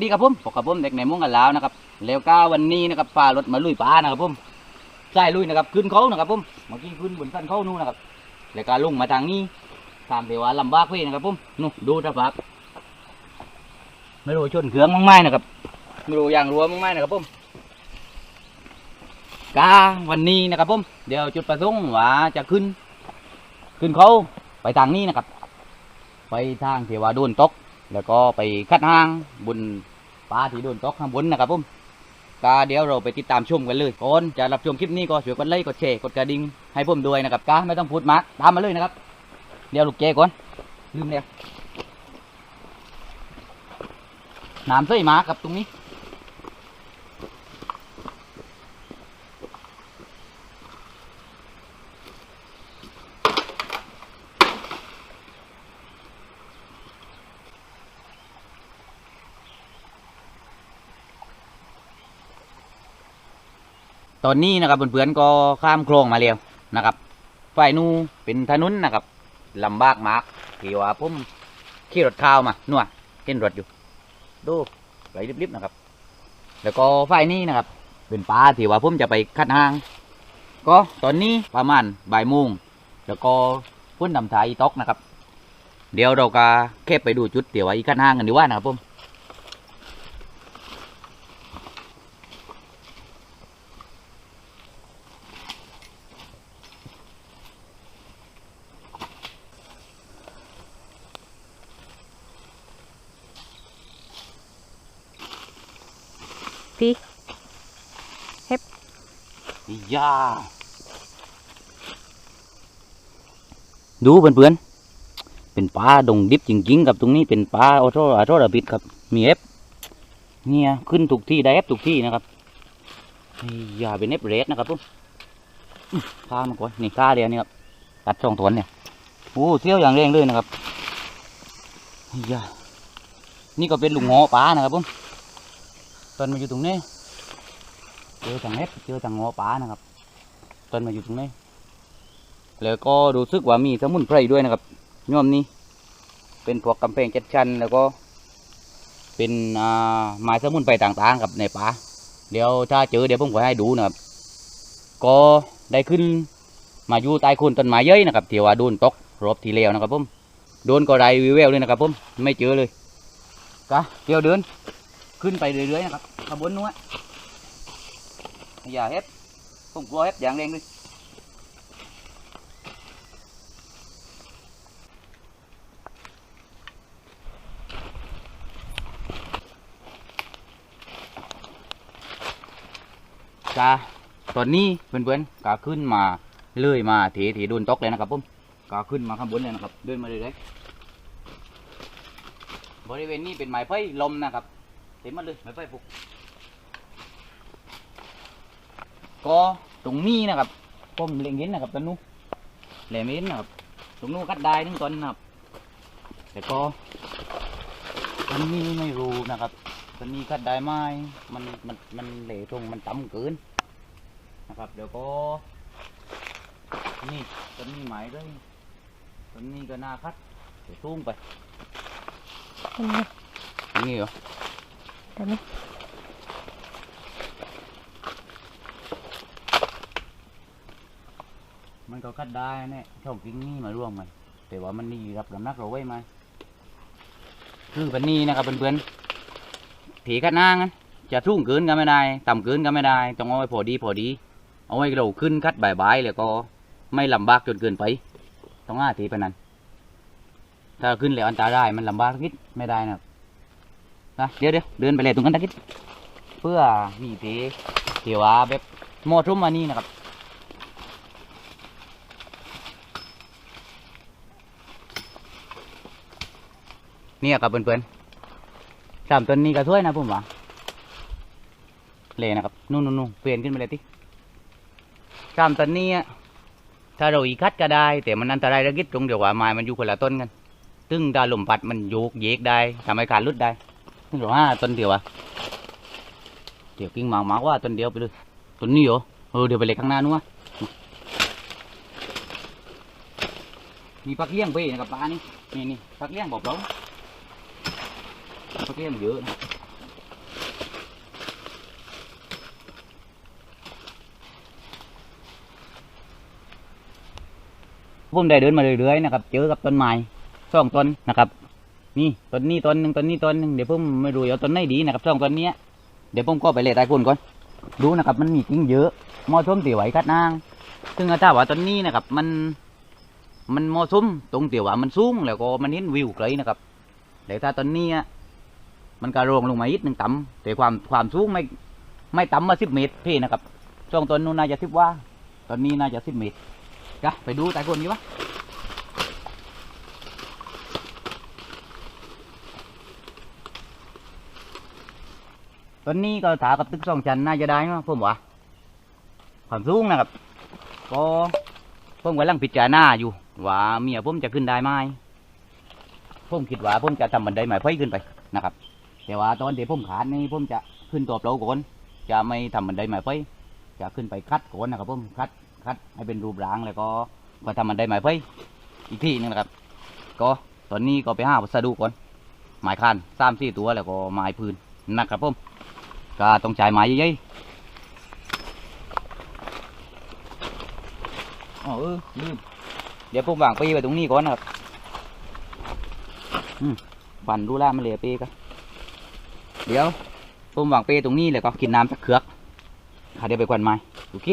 วัสดีครับผมพบกับผมเด็กในมุ้งกันแล้วนะครับแล้วก็วันนี้นะครับพารถมาลุยป่านะครับผมใช่ลุยนะครับขึ้นเขานะครับผมเมื่อกี้ขึ้นบนสั้นเขานู่นนะครับแล้วก็ลงมาทางนี้ตามเทวาลำบากเพี่นะครับผมนู่ดูสภาพไม่รู้ชนเครื่องมั้งไหมนะครับไม่รู้อย่างรัวมั้งไหมนะครับผมกาวันนี้นะครับผมเดี๋ยวจุดประสงค์ว่าจะขึ้น ขึ้นเขาไปทางนี้นะครับ ไปทางเทวาโดนตก แล้วก็ไปคัดห้างบน ปลาที่โดนตกข้างบนนะครับผมก็เดี๋ยวเราไปติดตามชมกันเลยก่อนจะรับชมคลิปนี้ก็ช่วยกดไลค์กดแชร์กดกระดิ่งให้ผมด้วยนะครับก้าไม่ต้องพูดมากตามมาเลยนะครับ เดี๋ยวลูกเจก่อนลืมแล้วน้ำใส่หมาครับตรงนี้ ตอนนี้นะครับเพื่อนๆก็ข้ามคลองมาแล้วนะครับฝ่ายนู้เป็นถนนนะครับลำบากมากที่ว่าผมขี่รถข้าวมานัวเห็นรถอยู่ ดูไหลริบๆนะครับ แล้วก็ฝ่ายนี้นะครับ เป็นป่าที่ว่าผมจะไปคัดห้าง ก็ตอนนี้ประมาณบ่ายโมงแล้วก็พุ่นดำทายอีตอกนะครับ เดี๋ยวเราก็แค่ไปดูจุดเดี๋ยวว่าอีคัดห้างกันดีว่านะครับผม ยาดูเพื่อนๆ เป็นปลาดงดิบจริงๆกับตรงนี้เป็นปลาออโตออโตระบิดครับ มีเอฟเนี่ยขึ้นถูกที่ได้เอฟถูกที่นะครับอย่าเป็นเอฟเรสนะครับปุ๊บข้ามาก่อนนี่ข้าเดียวนี่ครับตัดช่องถวนเนี่ยโอ้เสี้ยวอย่างแรงเลยนะครับอย่านี่ก็เป็นลุงงอปลานะครับปุ๊บตอนมาอยู่ตรงนี้ เจอทางเฮ็ดเจอทางงอปลานะครับต้นมาอยู่ตรงนี้แล้วก็รู้สึกว่ามีสมุนไพรด้วยนะครับย่อมนี้ เป็นพวกกำแพงจ็ดชันแล้วก็เป็นอ่าไม้สมุนไพรต่างๆกับในป่าเดี๋ยวถ้าเจอเดี๋ยวผมก็ให้ดูนะครับ ก็ได้ขึ้นมาอยู่ใต้โคนต้นไม้เย้ยนะครับที่ว่าโดนตกรอบที่แล้วนะครับผมโดนก็ได้วิวแววเลยนะครับผมไม่เจอเลยก็เดี๋ยวเดินขึ้นไปเรื่อยๆนะครับขบวนนู้น อย่าเ hết không có hết dạng đen đi กาตอนนี้เพื่อนๆกาขึ้นมาเลื่อยมาถีถีโดนตกเลยนะครับผมกาขึ้นมาข้างบนเลยนะครับ เดินมาเลยเลยบริเวณนี้เป็นไม้ไผ่ลมนะครับเต็มมาเลยไม้ไผ่ปลูก ก็ตรงนี้นะครับผมเล็งเห็นนะครับตรงนู้นแหลมเห็นนะครับ ตรงนู้นคัดได้ทั้งต้นนะครับ แต่ก็ตอนนี้ไม่รู้นะครับตอนนี้คัดได้ไหมมันมันมันเหลวตรงมันต่ำเกินนะครับ เดี๋ยวก็ นี่ต้นนี้หมายเลยต้นนี้ก็น่าคัดเดี๋ยวทุ่งไปเห็นไหมตรงนี้เหรอเห็นไห มันก็คัดได้เนี่ยช่องกิ้งนี่มาร่วมกันแต่ว่ามันนี่รับน้ำหนักเราไว้ไหมคือปันนี้นะครับเพื่อนๆผีคัดนางั้นจะทุ่งเกินก็ไม่ได้ ต่ำเกินก็ไม่ได้ ต้องเอาไว้พอดีพอดี เอาไว้เราขึ้นคัดบายๆแล้วก็ไม่ลำบากจนเกินไป ต้องห้าทีปนั้น ถ้าขึ้นแล้วอันตรายมันลำบากสักนิดไม่ได้นะนะเดี๋ยวเดี๋ยวเดินไปเลยตรงนั้นตะกิดเพื่อมีเพเทวาแบบเหมอทุ่มมานี่นะครับ เนี่ยครับเพื่อนๆสามต้นนี้ก็ถ้วยนะผมว่าเลยนะครับนู่นนู่นเปลี่ยนขึ้นไปเลยทีสามต้นนี้อะถ้าเราอีคัดก็ได้ แต่มันอันตรายระกิดตรงเดียวว่าไม้มันอยู่คนละต้นกันซึ่งดาลมพัดมันโยกเยกได้ทำให้ขาดรุดได้ซึ่งเราห้าต้นเดียวอะเดี๋ยวกิ่งหมากหมากว่าต้นเดียวไปเลยต้นนี้เหรอเออเดี๋ยวไปเลยข้างหน้านู้นวะมีปักเลี้ยงไปนะครับปลานี่นี่นี่ปักเลี้ยงบอกเรา เขาเข้มเยอะผมได้เดินมาเรื่อยๆนะครับ เจอกับต้นไม้สองต้นนะครับ นี่ต้นนี้ต้นหนึ่งต้นนี้ต้นหนึ่งเดี๋ยวผมไม่รู้เอาต้นไหนดีนะครับสองต้นนี้เดี๋ยวผมก็ไปเละตายคนก่อนดูนะครับ มันมีกิ่งเยอะมอส้มตีไหวคัดนาง ซึ่งอาจารย์ว่าต้นนี้นะครับ มัน มันมอส้มตรงตีว่ามันสูงแล้วก็มันเห็นวิวไกลนะครับแต่ถ้าต้นนี้ มันกระโรงลงมาอีกหนึ่งต่ำแต่ความความสูงไม่ไม่ต่ำมาสิบเมตรพี่นะครับช่วงต้นนู้นน่าจะสิบว่า ตอนนี้น่าจะสิบเมตรจ้ะไปดูตายคนดีวะตอนนี้ก็ถากับตึกสองชั้นน่าจะได้มั้งผมว่าความสูงนะครับก็ผมกำลังพิจารณาอยู่ว่าเมียผมจะขึ้นได้ไหมผมคิดว่าผมจะทำบันไดไม้ไฟขึ้นไปนะครับ แต่ว่าตอนที่ผมขาดนี่ผมจะขึ้นตัวเปล่าก่อนจะไม่ทำบันไดไม้ไฟจะขึ้นไปคัดก่อนนะครับผมคัดคัดให้เป็นรูปร่างแล้วก็มาทำบันไดไม้ไฟอีกทีหนึงนะครับ ก็ตอนนี้ก็ไปห้าวัสดุก่อนไม้คานสามสี่ตัวแล้วก็ไม้พื้นนะครับผมก็ต้องใช้ไม้เยอะๆอ๋อเออลืมเดี๋ยวผมวางปีไว้ตรงนี้ก่อนนะครับหันดูแลมันเลยปีกัน เดี๋ยวผมวางเปตรงนี้เลยก็กินน้ำสักเคือกค่ะเดี๋ยวไปกวนไม้โอเค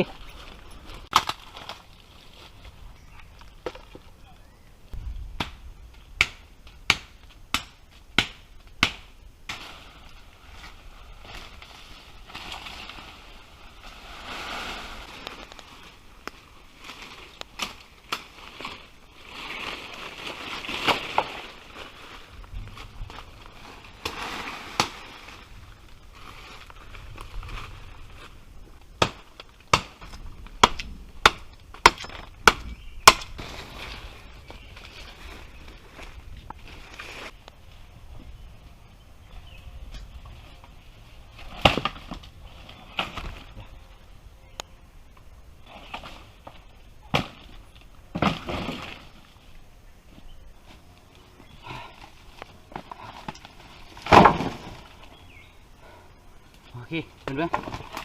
เคเห็นไหม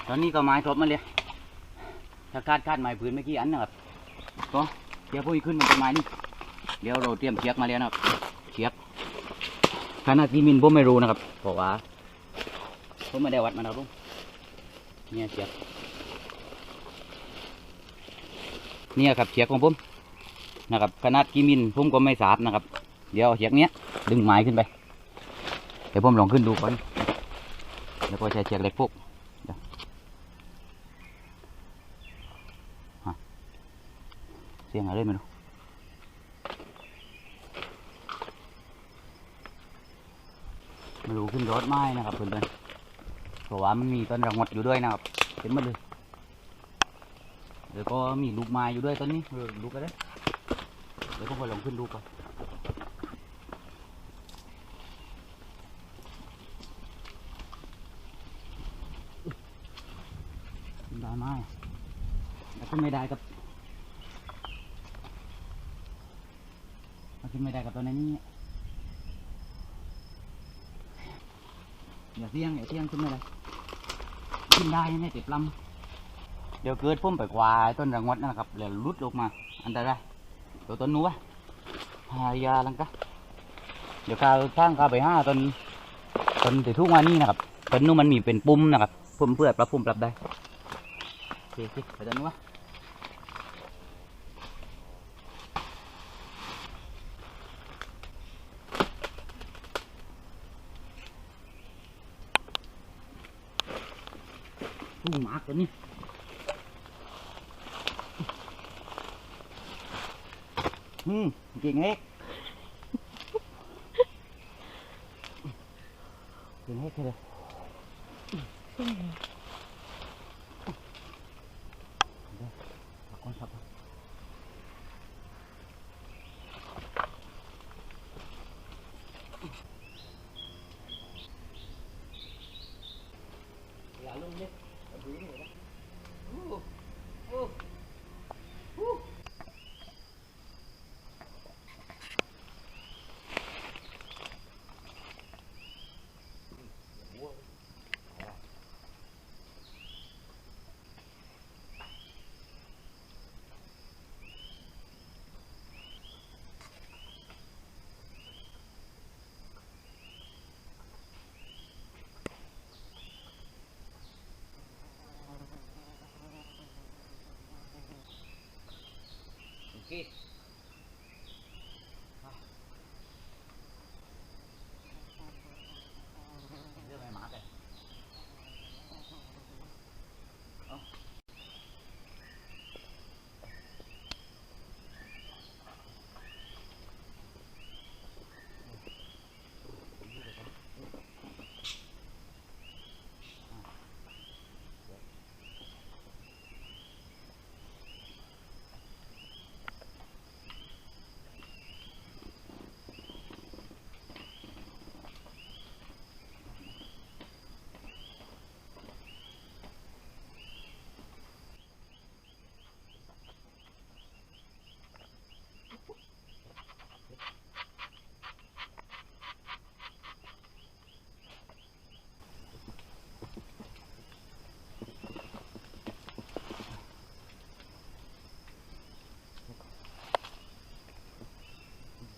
ตอนนี้ก็ไม้ครบมาเลยถ้าคาดคาดไม้พื้นเมื่อกี้อันนะครับก็เดี๋ยวพวกนี้ขึ้นมันเป็นไม้นี่เดี๋ยวเราเตรียมเชือกมาแล้วนะครับเชือกขนาดที่มินผมไม่รู้นะครับเพราะว่าผมไม่ได้วัดมันนะลุงเนี่ยเชือกเนี่ยครับเชือกของผมนะครับขนาดกี่มิลผมก็ไม่ทราบนะครับ เดี๋ยวเอาเชือกเนี้ยดึงไม้ขึ้นไปเดี๋ยวผมลองขึ้นดูก่อน แล้วก็ใช้เชือกเล็กพวกเดี๋ยวฮะเสียงอะไรไม่รู้ไม่รู้ขึ้นรถไม้นะครับเพื่อนๆเพราะว่ามันมีต้นรังมดอยู่ด้วยนะครับเห็นหมดเลยแล้วก็มีลูกไม้อยู่ด้วยต้นนี้ลูกก็ได้เดี๋ยวผมไปลองขึ้นดูก่อน ได้ไหมแต่ ขึ้นไม่ได้กับมันขึ้นไม่ได้กับตัวนี้อย่าเสี่ยงอย่าเสี่ยงขึ้นไม่ได้ขึ้นได้ไม่ติดลำเดี๋ยวเกิดพุ่มไปควายต้นรังวัดนะครับแล้วหลุดลงมา อันตรายตัวต้นนู้วะหายาลังกะเดี๋ยวข้าวสร้างข้าวไปห้าต้นต้นที่ทุกวันนี้นะครับต้นนู้นมันมีเป็นปุ่มนะครับปุ่มเพื่อปรับปุ่มปรับได้โอเคไปด้นนู้นวะ ตู้หมากตัวนี้อืมเก่งเอกเก่งเอกเลยเอาก่อนครับอย่าลงเลยเอาดูนี่นะโอ้โอ้โอ้ เคเรื่องอะไรหมาแต่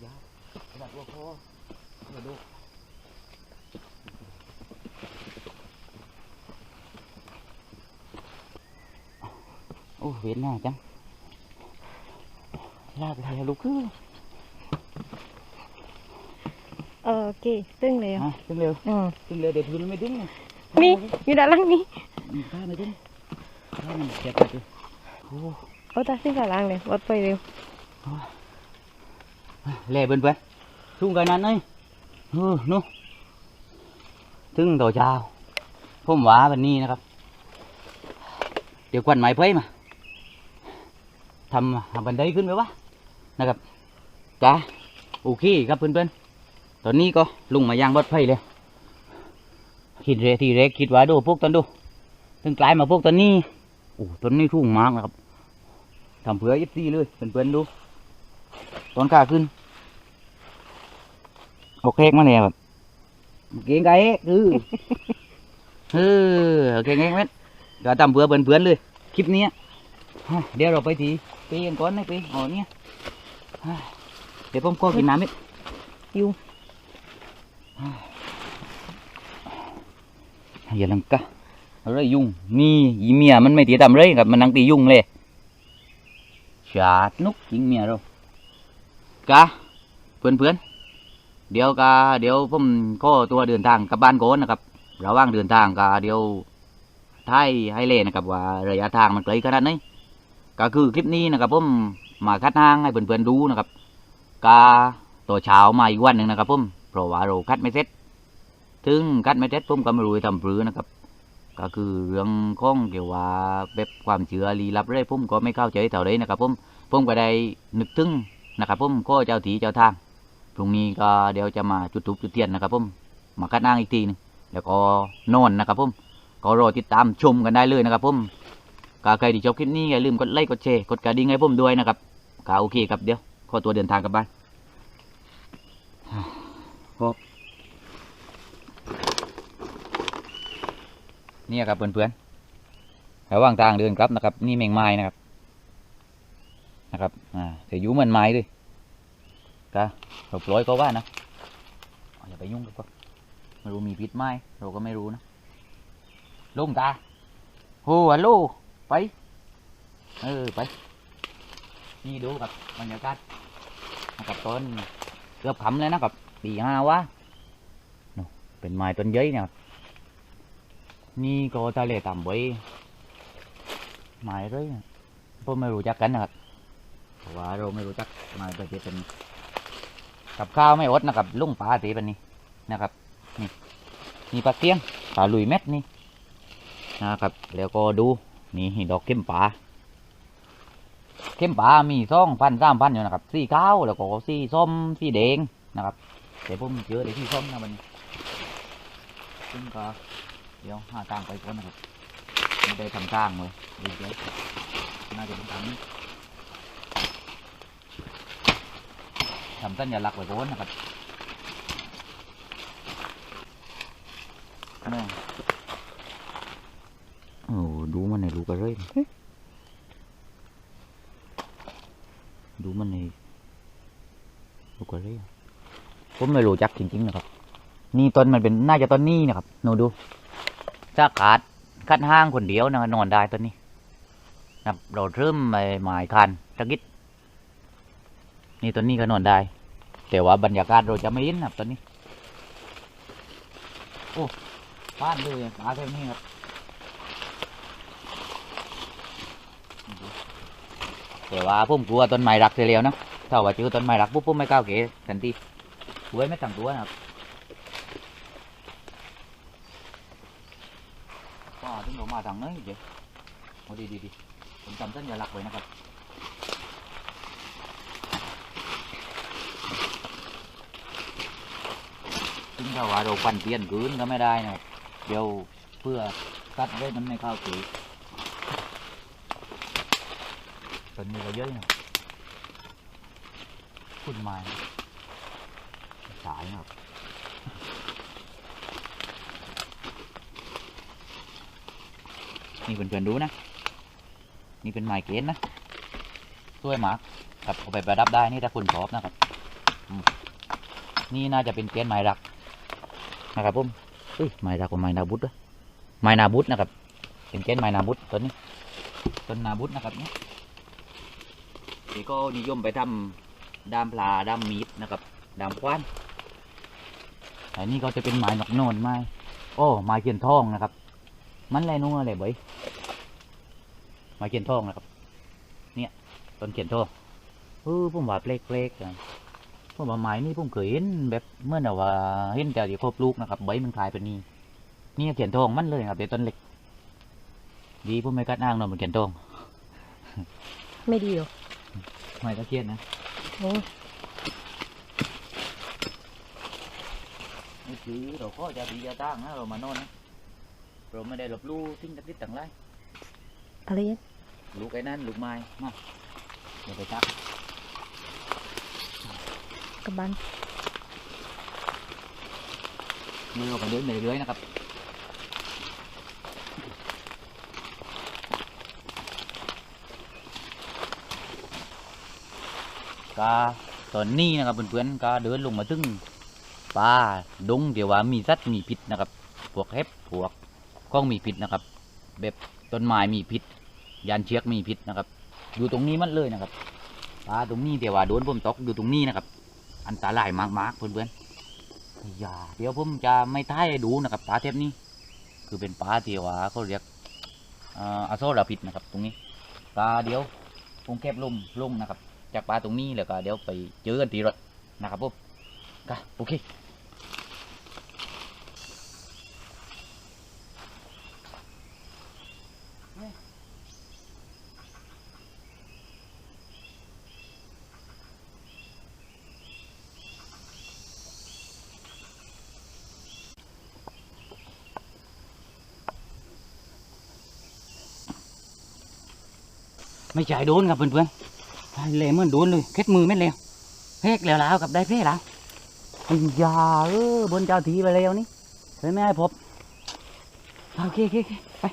ยากกระดาษ ตัวคอเดี๋ยวดูโอ้เวียนหน้าจังลากอะไรอะลูกคือเออโอเคซึ่งเลยอะฮะขึ้นเร็วอืมขึ้นเร็วเดี๋ยวพื้นไม่ถึงนะนี่อยู่ด้านล่างนี้ข้าไม่ถึงข้ามันเจ็บไปเลยโอ้โอ้ตาซึ่งด้านล่างเลยวัดไปเร็วเล่เบิ่นเบิ่น ทุ่งกันนั้นเลยเออนู่นถึงตัวเช้าผมว่าวันนี้นะครับ เดี๋ยวควันไม้เพ้ยมาทำบันไดขึ้นไปวะนะครับจ้าโอเคครับเพื่อนๆ ตอนนี้ก็ลุงมายางบดไฟเลยคิดเรทีเร็กคิดว่าดูพวกตอนดูถึงกลายมาพวกตอนนี้โอ้ต้นนี้ทุ่งมากนะครับทำเผื่อยิบซีเลยเพื่อนๆดู ตอนกล้าขึ้น โอเคมาเนี่ยแบบเก่งไก่คือเออโอเคเงี้ยเม็ดก็ทำเผื่อเพื่อนๆเลยคลิปเนี้ยฮะเดี๋ยวเราไปทีปีกันก่อนนะปีอ๋อเนี่ยฮะเดี๋ยวผมก็กินน้ำนิดยุงอย่าลังกะอะไรยุ่งนี่ยีเมียมันไม่ตีทำเลยครับมันนั่งตียุ่งเลยชาดนุกยิงเมียเรากะเพื่อนเพื่อนๆ เดี๋ยวกะเดี๋ยวผมก็ตัวเดินทางกลับบ้านก่อนนะครับ ระหว่างเดินทางกะเดี๋ยวท้ายให้เล่นะครับว่าระยะทางมันไกลขนาดไหนก็คือคลิปนี้นะครับผมมาคัดทางให้เพื่อนๆดูนะครับกาตัวเช้ามาอีกวันหนึ่งนะครับผมเพราะว่าเราคัดไม่เสร็จถึงคัดไม่เสร็จผมก็ไม่รู้จะทำปรือนะครับ ก็คือเรื่องข้องเกี่ยวว่าแบบความเชื่อลีลับเรื่อยผมก็ไม่เข้าใจเท่าไรนะครับผมผมก็ได้นึกถึงนะครับผมก็เจ้าทีเจ้าทาง พรุ่งนี้ก็เดี๋ยวจะมาจุดธูปจุดเทียนนะครับผมมาคัดทางอีกทีหนึงแล้วก็นอนนะครับผมก็รอติดตามชมกันได้เลยนะครับผมก็ใครที่ชอบคลิปนี้อย่าลืมกดไลค์กดแชร์กดกระดิ่งให้ผมด้วยนะครับก็โอเคครับเดี๋ยวขอตัวเดินทางกลับบ้านครับเนี่ยครับเพื่อนๆระหว่างทางเดินกลับนะครับ นี่แมงไม้นะครับ นะครับอ่าเสียยูเหมือนไม้ด้วย ก็เราปล่อยเขาว่านะอย่าไปยุ่งกับเขาไม่รู้มีพิษไหมเราก็ไม่รู้นะลุงตาโอ้ฮัลโหลไป เออไป นี่ดูกับบรรยากาศนะครับต้นเกือบขำเลยนะครับตีห้าวะนู่นเป็นไม้ต้นเย้ยเนี่ยนี่ก็ทะเลต่ำไว้ไม้เลยนะพวกไม่รู้จักกันนะครับเพราะว่าเราไม่รู้จักไม้ประเภทเป็น กับข้าวไม่อดนะครับลุงปลาตีเป็นนี้นะครับ นี่นี่ปลาเตี้ยงปลาลุยเม็ดนี่นะครับ แล้วก็ดูนี่ดอกเข้มป่าเข้มป่ามีซ่องพันสามพันอยู่นะครับสีขาวแล้วก็สีส้มสีแดงนะครับแต่ผมเจอเลยสีส้มนะมันซึ่งก็เดี๋ยวหาทางไปก่อนนะครับไม่ได้ทำทางเลยดูเดี๋ยวน่าจะเป็นทางนี้ ทำสัญลักษณ์ไว้ก่อนนะครับแม่โอ้ดูมันในลูกกระเรยดูมันในลูกกระเรยผมไม่รู้จักจริงๆนะครับ นี่ต้นมันเป็นน่าจะต้นนี้นะครับหนูดูถ้าขาดคัดห้างคนเดียวนะนอนได้ต้นนี้นะครับเราเริ่มไม้หมายคันตะกิด นี่ตอนนี้ก็นอนได้ แต่ว่าบรรยากาศเราจะไม่เห็นครับตอนนี้ โอ้บ้านเลยปลาเท่นี้ครับแต่ว่าผมกลัวต้นไม้รักเสียแล้วนะถ้าว่าเจอต้นไม้รักปุ๊บผมไม่ก้าวเกะทันทีไว้ไม่ตั้งตัวนะครับว้าถึงเรามาทางไหนเดี๋ยวเอาดีดีดีผมจำสัญลักไว้นะครับ งถ้าว่าเราฟันเตียนคืนก็ไม่ได้นะเดี๋ยวเพื่อตัดไว้มันไม่เข้าถือต้นนี้ก็เยอะนะคุณไม้สายนะนี่เพื่อนๆดูนะ นี่เป็นไม้เกณฑ์นะช่วยมากครับเอาไปประดับได้นี่ถ้าคุณชอบนะครับ นี่น่าจะเป็นเกณฑ์ไม้รัก นะครับผมเฮ้ยไม้รักกว่าไม้นาบุตรด้วยไม้นาบุตรนะครับ เป็นเกณฑ์ไม้นาบุตรต้นนี้ต้นนาบุตรนะครับเนี่ยที่ก็นิยมไปทำดามปลาดามมีดนะครับดามควานอันนี้ก็จะเป็นไม้หนกโนนไม้โอ้ไม้เขียนทองนะครับ มันอะไรนู้นอะไรบ่อยไม้เขียนทองนะครับ เนี่ยต้นเขียนทองเออผมว่าเปลกๆอะ เพราะว่าไม้นี่ผมเคยเห็นแบบเมื่อน่ะว่าเห็นแต่ที่ครบลูกนะครับใบมันคลายเป็นนี่นี่เขียนทองมันเลยครับเดี๋ยวต้นเล็ก ดีผมไม่กัดอ้างเนาะมันเขียนทอง ไม่ดีหรอไม่ก็เครียดนะโอ้นี่คือเราก็จะดีจะตั้งนะเรามานอนนะเราไม่ได้หลบลู่ทิ้งตะติดต่างไรอะไรเนี่ยลูกไอ้นั่นลูกไม้มาเดี๋ยวไปตัก กระบันมือเราก็เดินไปเรื่อยๆนะครับก็ตอนนี้นะครับเพื่อนๆก็เดินลงมาถึงป่าดงเดี๋ยวว่ามีสัตว์มีพิษนะครับพวกเห็บพวกข้องมีพิษนะครับ แบบต้นไม้มีพิษยานเชือกมีพิษนะครับ อยู่ตรงนี้มันเลยนะครับป่าตรงนี้เดี๋ยวว่าโดนผมตกอยู่ตรงนี้นะครับ อันตรายมากๆเพื่อนๆอย่าเดี๋ยวผมจะไม่ท้ายดูนะครับปลาเทปนี้ คือเป็นปลาที่ว่าเขาเรียกอาโซราพิษนะครับ ตรงนี้ปลาเดี๋ยวผมแคบลุ่มลุ่มนะครับ จากปลาตรงนี้แล้วก็เดี๋ยวไปเจอกันทีรถนะครับผมก็โอเค ไม่ใจ่โดนครับเพื่อนๆเละเหมือนโดนเลยเค็ดมือไม่เลวเฮกแล้วแล้วกับได้เพ่แล้วไอ้ยาเออบนเจ้าทีไปแล้วนี่เห็นไหมไอ้พบโอเคโอเคไป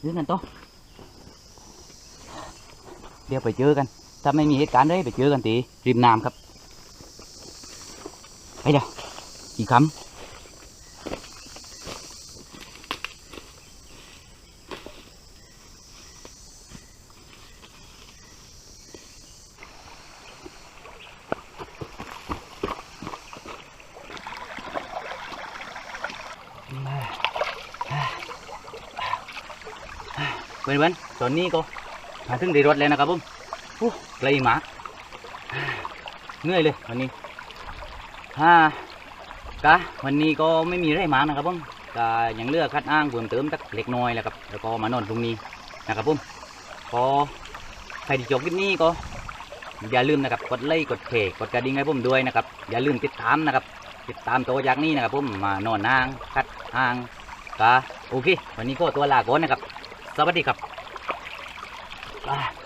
เดินกันต่อเดี๋ยวไปเจอกัน ถ้าไม่มีเหตุการณ์เลยไปเจอกันตีริมน้ำครับไปเดี๋ยวอีกคำ เพื่ อนนนี้ก็มาถึงที่รถแล้วนะครับผมโอ้ไกลมากเหนื่อยเลยวันนี้ฮ่ากะวันนี้ก็ไม่มีไรมากนะครับผมก็ยังเลือกคัดอ้างเพิ่มเติมสักเล็กน้อยแหล้วครับ แล้วก็มานอนตรงนี้นะครับผมก็ใครที่ชมคลิปนี้ก็อย่าลืมนะครับกดไลค์กดแชร์กดกระดิ่งให้ผมด้วยนะครับอย่าลืมติดตามนะครับ ติดตามตัวจากนี้นะครับผมมานอนอ้างคัดอ้างก็โอเค วันนี้ก็ตัวลาก่อนนะครับ สวัสดีครับ อ่า